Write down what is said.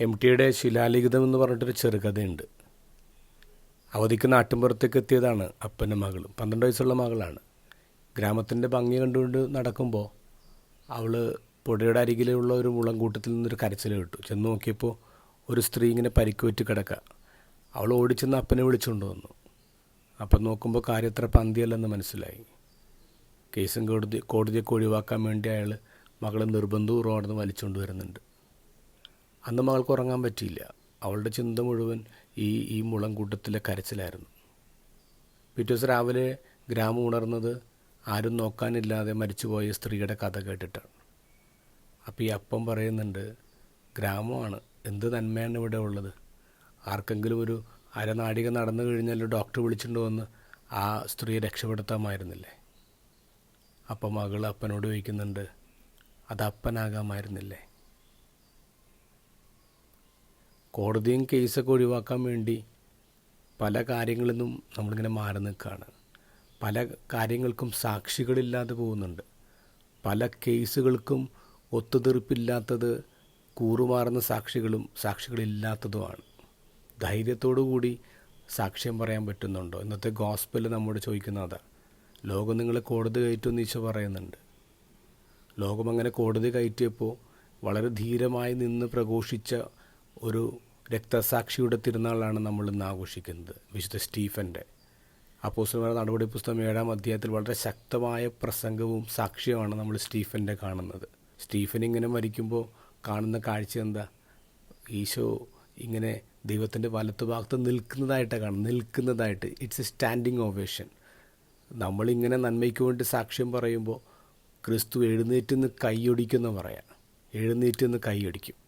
M ടിയുടെ ശിലാലിഖിതം എന്ന് പറഞ്ഞിട്ടൊരു ചെറുകഥയുണ്ട്. അവധിക്ക് നാട്ടിൻപുറത്തേക്ക് എത്തിയതാണ് അപ്പന്റെ മകൾ പന്ത്രണ്ട് വയസ്സുള്ള മകളാണ്. ഗ്രാമത്തിന്റെ ഭംഗി കണ്ടുകൊണ്ട് നടക്കുമ്പോൾ അവൾ പുഴയുടെ അരികിലുള്ള ഒരു മുളങ്കൂട്ടത്തിൽ നിന്നൊരു കരച്ചിൽ കിട്ടു. ചെന്ന് നോക്കിയപ്പോൾ ഒരു സ്ത്രീ ഇങ്ങനെ പരിക്കുപറ്റി കിടക്കുക. അവൾ ഓടിച്ചെന്ന് അപ്പനെ വിളിച്ചുകൊണ്ട് വന്നു. അപ്പം നോക്കുമ്പോൾ കാര്യത്ര പന്തിയല്ലെന്ന് മനസ്സിലായി. കേസും കോടതി കോടതിയൊക്കെ ഒഴിവാക്കാൻ വേണ്ടി അയാൾ മകളെ നിർബന്ധപൂർവം അവിടെ നിന്ന് വലിച്ചുകൊണ്ട് വരുന്നുണ്ട്. അന്ന് മകൾക്ക് ഉറങ്ങാൻ പറ്റിയില്ല. അവളുടെ ചിന്ത മുഴുവൻ ഈ ഈ മുളംകൂട്ടത്തിലെ കരച്ചിലായിരുന്നു. പിറ്റേ ദിവസം രാവിലെ ഗ്രാമം ഉണർന്നത് ആരും നോക്കാനില്ലാതെ മരിച്ചുപോയ സ്ത്രീയുടെ കഥ കേട്ടിട്ടാണ്. അപ്പോൾ ഈ അപ്പം പറയുന്നുണ്ട് ഗ്രാമമാണ്. എന്ത് നന്മയാണ് ഇവിടെ ഉള്ളത്? ആർക്കെങ്കിലും ഒരു അരനാടിക നടന്നു കഴിഞ്ഞാൽ ഡോക്ടർ വിളിച്ചിട്ട് വന്ന് ആ സ്ത്രീയെ രക്ഷപ്പെടുത്താമായിരുന്നില്ലേ? അപ്പം മകൾ അപ്പനോട് ചോദിക്കുന്നുണ്ട് അത് കോടതിയും കേസൊക്കെ ഒഴിവാക്കാൻ വേണ്ടി പല കാര്യങ്ങളിൽ നിന്നും നമ്മളിങ്ങനെ മാറി നിൽക്കുകയാണ്. പല കാര്യങ്ങൾക്കും സാക്ഷികളില്ലാതെ പോകുന്നുണ്ട്. പല കേസുകൾക്കും ഒത്തുതീർപ്പില്ലാത്തത് കൂറുമാറുന്ന സാക്ഷികളും സാക്ഷികളില്ലാത്തതുമാണ്. ധൈര്യത്തോടു കൂടി സാക്ഷ്യം പറയാൻ പറ്റുന്നുണ്ടോ? ഇന്നത്തെ ഗോസ്പൽ നമ്മോട് ചോദിക്കുന്ന അതാ. ലോകം നിങ്ങളെ കോടതി കയറ്റുമെന്ന് ഈശോ പറയുന്നുണ്ട്. ലോകം അങ്ങനെ കോടതി കയറ്റിയപ്പോൾ വളരെ ധീരമായി നിന്ന് പ്രഘോഷിച്ച ഒരു രക്തസാക്ഷിയുടെ തിരുനാളാണ് നമ്മൾ ഇന്ന് ആഘോഷിക്കുന്നത്. വിശുദ്ധ സ്റ്റീഫന്റെ അപ്പോസ്റ്റലന്മാരുടെ നടപടി പുസ്തകം ഏഴാം അധ്യായത്തിൽ വളരെ ശക്തമായ പ്രസംഗവും സാക്ഷ്യമാണ് നമ്മൾ സ്റ്റീഫന്റെ കാണുന്നത്. സ്റ്റീഫൻ ഇങ്ങനെ മരിക്കുമ്പോൾ കാണുന്ന കാഴ്ച എന്താ? ഈശോ ഇങ്ങനെ ദൈവത്തിന്റെ വലത്തുഭാഗത്ത് നിൽക്കുന്നതായിട്ടാണ് കാണുന്നത്. നിൽക്കുന്നതായിട്ട്. ഇറ്റ്സ് എ സ്റ്റാൻഡിങ് ഓവേഷൻ നമ്മളിങ്ങനെ നന്മയ്ക്ക് വേണ്ടി സാക്ഷ്യം പറയുമ്പോൾ ക്രിസ്തു എഴുന്നേറ്റ് നിന്ന് കൈയൊടിക്കുമെന്ന് പറയാം. എഴുന്നേറ്റ് നിന്ന് കൈയടിക്കും.